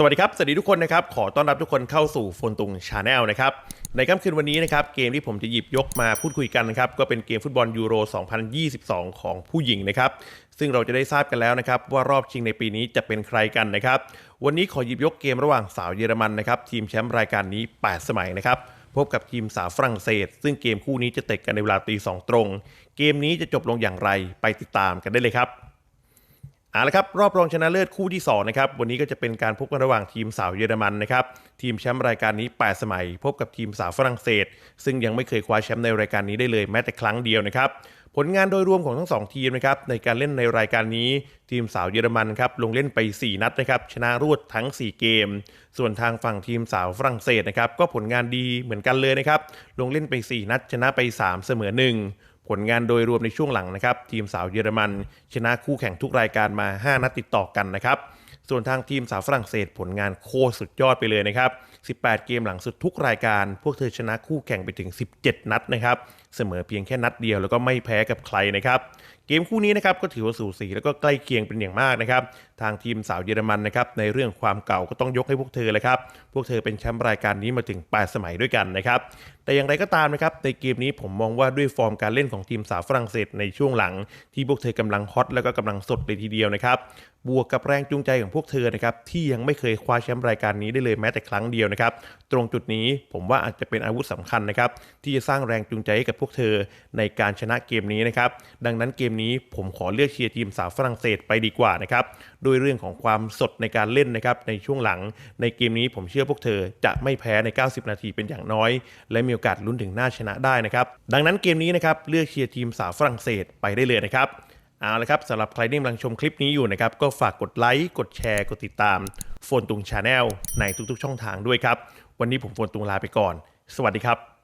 สวัสดีครับ สวัสดีทุกคนนะครับ ขอต้อนรับทุกคนเข้าสู่โฟนตุงชาแนลนะครับ ในค่ำคืนวันนี้นะครับ เกมที่ผมจะหยิบยกมาพูดคุยกันนะครับ ก็เป็นเกมฟุตบอลยูโร 2022 ของผู้หญิงนะครับ ซึ่งเราจะได้ทราบกันแล้วนะครับ ว่ารอบชิงในปีนี้จะเป็นใครกันนะครับ วันนี้ขอหยิบยกเกมระหว่างสาวเยอรมันนะครับ ทีมแชมป์รายการนี้ 8 สมัยนะครับ พบกับทีมสาวฝรั่งเศส ซึ่งเกมคู่นี้จะเตะกันในเวลาตีสองตรง เกมนี้จะจบลงอย่างไร ไปติดตามกันได้เลยครับ เอาละครับรอบรองชนะเลิศคู่ที่2นะครับวันนี้ก็จะเป็นการพบกันระหว่างทีมสาวเยอรมันนะครับทีมแชมป์รายการนี้ 8 สมัย พบกับทีมสาวฝรั่งเศส ซึ่งยังไม่เคยคว้าแชมป์ในรายการนี้ได้เลยแม้แต่ครั้งเดียวนะครับผลงานโดยรวมของทั้งสองทีมนะครับในการเล่นในรายการนี้ทีมสาวเยอรมันครับลงเล่นไป 4 นัดนะครับชนะรวดทั้ง 4 เกม ส่วนทางฝั่งทีมสาวฝรั่งเศสนะครับก็ผลงานดีเหมือนกันเลยนะครับลงเล่นไป 4 นัดชนะไป 3 เสมอ 1 ผลงานโดยรวมในช่วงหลังนะครับ ทีมสาวเยอรมัน ชนะคู่แข่งทุกรายการมา 5 นัดติดต่อกันนะครับส่วนทางทีมสาวฝรั่งเศสผลงานโคตรสุดยอดไปเลยนะครับ 18 เกมหลังสุดทุกรายการ พวกเธอชนะคู่แข่งไปถึง 17 นัดนะครับ เสมอเพียงแค่นัดเดียวแล้วก็ไม่แพ้กับใครนะครับ เกมคู่นี้นะครับก็ถือว่าสูสีแล้วก็ใกล้เคียงเป็นอย่างมากนะครับ ทางทีมสาวเยอรมันนะครับในเรื่องความเก่าก็ต้องยกให้พวกเธอเลยครับ พวกเธอเป็นแชมป์รายการนี้มาถึง 8 สมัยด้วยกันนะครับ แต่อย่างไรก็ตามนะครับในเกมนี้ผมมองว่าด้วยฟอร์มการเล่นของทีมสาวฝรั่งเศสในช่วงหลัง ที่พวกเธอกำลังฮอตแล้วก็กำลังสดเลยทีเดียวนะครับบวกกับแรงจูงใจของพวกเธอนะครับที่ยังไม่เคยคว้าแชมป์รายการนี้ได้เลยแม้แต่ครั้งเดียวนะครับ ตรงจุดนี้ผมว่าอาจจะเป็นอาวุธสำคัญนะครับที่จะสร้างแรงจูงใจให้กับพวกเธอในการชนะเกมนี้นะครับดังนั้นเกมนี้ผมขอเลือกเชียร์ทีมสาวฝรั่งเศสไปดีกว่านะครับโดยเรื่องของความสดในการเล่นนะครับในช่วงหลังในเกมนี้ผมเชื่อพวกเธอจะไม่แพ้ใน 90 นาทีเป็นอย่างน้อย และมีโอกาสลุ้นถึงหน้าชนะได้นะครับดังนั้นเกมนี้นะครับเลือกเชียร์ทีมสาวฝรั่งเศสไปได้เลยนะครับเอาละครับสำหรับใครที่กำลังชมคลิปนี้อยู่นะครับ ก็ฝากกดไลค์ กดแชร์ กดติดตามโฟนตุงชาแนลในทุกๆ ช่องทางด้วยครับ วันนี้ผมโฟนตุงลาไปก่อน สวัสดีครับ